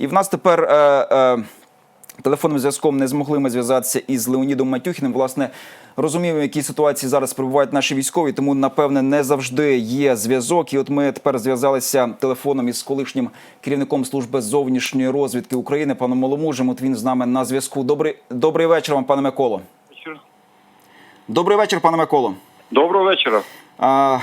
І в нас тепер е, е, телефонним зв'язком не змогли ми зв'язатися із Леонідом Матюхіним. Власне, розуміємо, в якій ситуації зараз перебувають наші військові, тому напевне не завжди є зв'язок. І от ми тепер зв'язалися телефоном із колишнім керівником служби зовнішньої розвідки України, паном Маломужем. От він з нами на зв'язку. Добрий добрий вечір вам, пане Миколо. Добрий вечір, пане Миколо. Доброго вечора. А,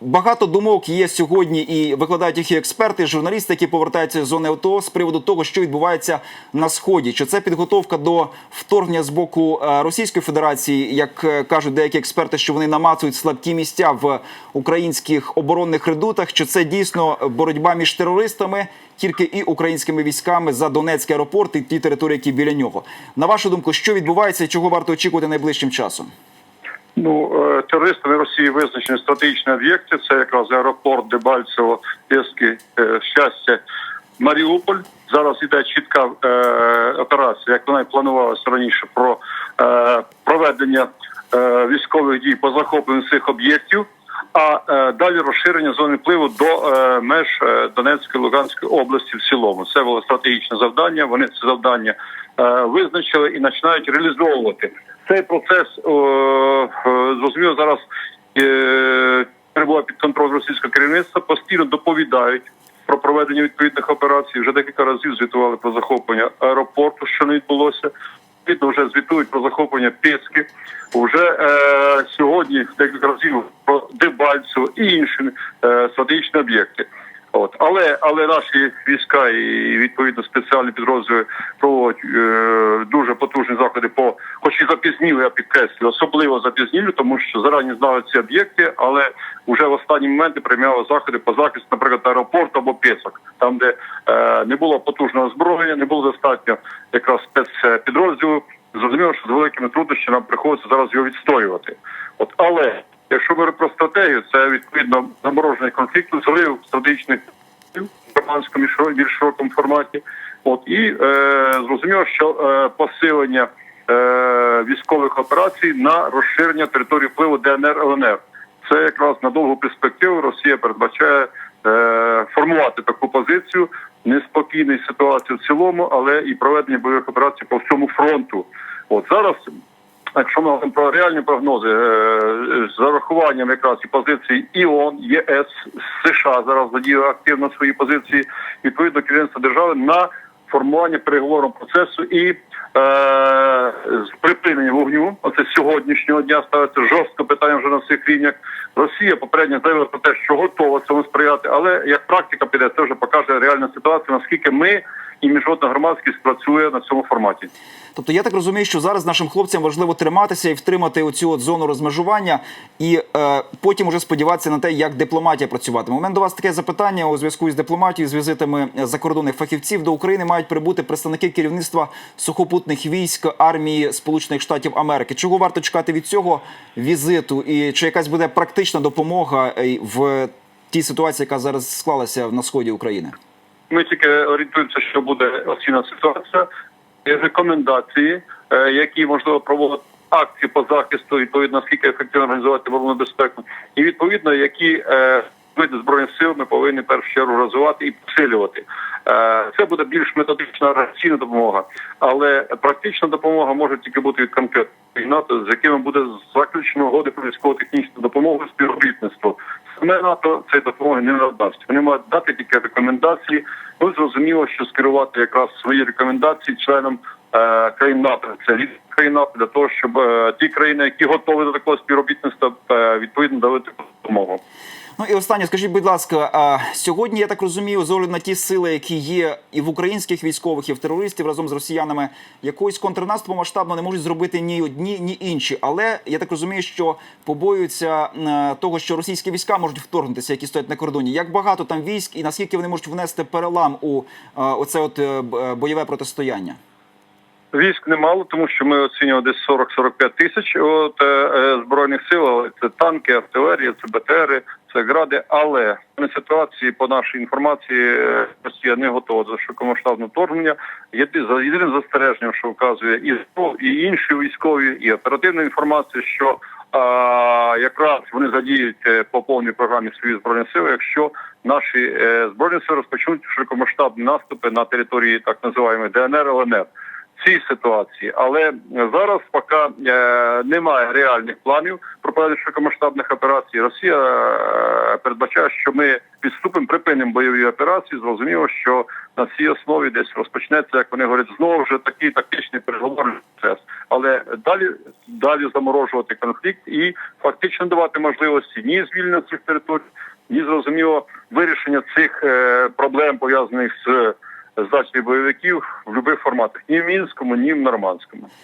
Багато думок є сьогодні, і викладають їх і експерти, і журналісти, які повертаються з зони АТО з приводу того, що відбувається на сході. Чи це підготовка до вторгнення з боку е, Російської Федерації, як е, кажуть деякі експерти, що вони намацують слабкі місця в українських оборонних редутах? Чи це дійсно боротьба між терористами, тільки і українськими військами за Донецький аеропорт і ті території, які біля нього? На вашу думку, що відбувається і чого варто очікувати найближчим часом? Ну е, терористами Росії визначені стратегічні об'єкти. Це якраз аеропорт Дебальцево, Пєски, е, щастя, Маріуполь. Зараз іде чітка е, операція, як вона і планувалася раніше, про е, проведення е, військових дій по захопленню цих об'єктів. А е, далі розширення зони впливу до е, меж е, Донецької Луганської області в цілому. Це було стратегічне завдання. Вони це завдання е, визначили і починають реалізовувати. Цей процес е, зрозуміло зараз е, перебуває під контролем російського керівництва. Постійно доповідають про проведення відповідних операцій. Вже декілька разів звітували про захоплення аеропорту, що не відбулося. Відповідно, вже звітують про захоплення Пєцки. Вже е, сьогодні декілька разів про Дебальцево і інші е, стратегічні об'єкти. От але але наші війська і відповідно спеціальні підрозділи проводять е, дуже потужні заходи по, хоч і запізніли, я підкреслюю, особливо запізніли, тому що зарані знали ці об'єкти, але вже в останні моменти приймали заходи по захисту, наприклад, аеропорту або пісок, там де е, не було потужного озброєння, не було достатньо якраз спецпідрозділів. Зрозуміло, що з великими труднощами нам приходиться зараз його відстоювати. От але якщо говорити про стратегію, це відповідно заморожений конфлікт, зрив стратегічних в громадському більш широкому форматі. От і е, зрозуміло, що е, посилення е, військових операцій на розширення території впливу ДНР ЛНР. Це якраз на довгу перспективу Росія передбачає е, формувати таку позицію неспокійної ситуації в цілому, але і проведення бойових операцій по всьому фронту. От зараз. Якщо ми говоримо про реальні прогнози е, з зарахуванням якраз і позиції ІОН, ЄС, США зараз задіяли активно свої позиції відповідно керівництва держави на формування переговорного процесу і е, з припинення вогню. Оце сьогоднішнього дня ставиться жорстко питання вже на всіх рівнях. Росія попередньо заявила про те, що готова цьому сприяти, але як практика піде, це вже покаже реальна ситуація, наскільки ми і міжнародна громадськість працює на цьому форматі. Тобто я так розумію, що зараз нашим хлопцям важливо триматися і втримати оцю от зону розмежування, і е, потім уже сподіватися на те, як дипломатія працюватиме. У мене до вас таке запитання у зв'язку із дипломатією, з візитами закордонних фахівців до України мають прибути представники керівництва сухопутних військ армії Сполучених Штатів Америки. Чого варто чекати від цього візиту, і чи якась буде практична допомога е, в тій ситуації, яка зараз склалася на сході України? Ми тільки орієнтуємося, що буде оцінна ситуація, рекомендації, е, які можливо проводити акції по захисту, відповідно наскільки ефективно організувати оборону безпеку, і відповідно які види збройних сил ми повинні в першу чергу розвивати і посилювати. Е, Це буде більш методична організаційна допомога, але практична допомога може тільки бути від конкретної НАТО, з якими буде заключено угоди про військово-технічну допомогу співробітництво. Саме НАТО цієї допомоги не надасть. Вони мають дати тільки рекомендації. Ну зрозуміло, що скерувати якраз свої рекомендації членам е, країн НАТО. Це різні країн НАТО для того, щоб е, ті країни, які готові до такого співробітництва, е, відповідно дали таку допомогу. Ну і останнє, скажіть, будь ласка, а сьогодні я так розумію, з огляду на ті сили, які є і в українських військових, і в терористів разом з росіянами, якогось контрнаступу масштабно не можуть зробити ні одні, ні інші. Але я так розумію, що побоюються е, того, що російські війська можуть вторгнутися, які стоять на кордоні. Як багато там військ, і наскільки вони можуть внести перелам у е, оце от е, бойове протистояння? Військ немало, тому що ми оцінювали десь 40-45 тисяч от, е, збройних сил. але Це танки, артилерія, це БТРи, це гради. Але на ситуації по нашій інформації е, Росія не готова до широкомасштабного вторгнення. За єдиним застереженням, що вказує і і інші військові, і оперативна інформація, що а, якраз вони задіють е, по повній програмі свої збройні сили, якщо наші е, збройні сили розпочнуть широкомасштабні наступи на території так називаємо ДНР ЛНР. Цій ситуації, але зараз поки е, немає реальних планів про проведення широкомасштабних операцій. Росія е, передбачає, що ми підступимо, припинимо бойові операції. Зрозуміло, що на цій основі десь розпочнеться, як вони говорять, знову вже такий тактичний переговорний процес. Але далі далі заморожувати конфлікт і фактично давати можливості ні звільнення цих територій, ні зрозуміло вирішення цих е, проблем пов'язаних з здачі бойовиків в будь-яких форматах ні в мінському, ні в нормандському.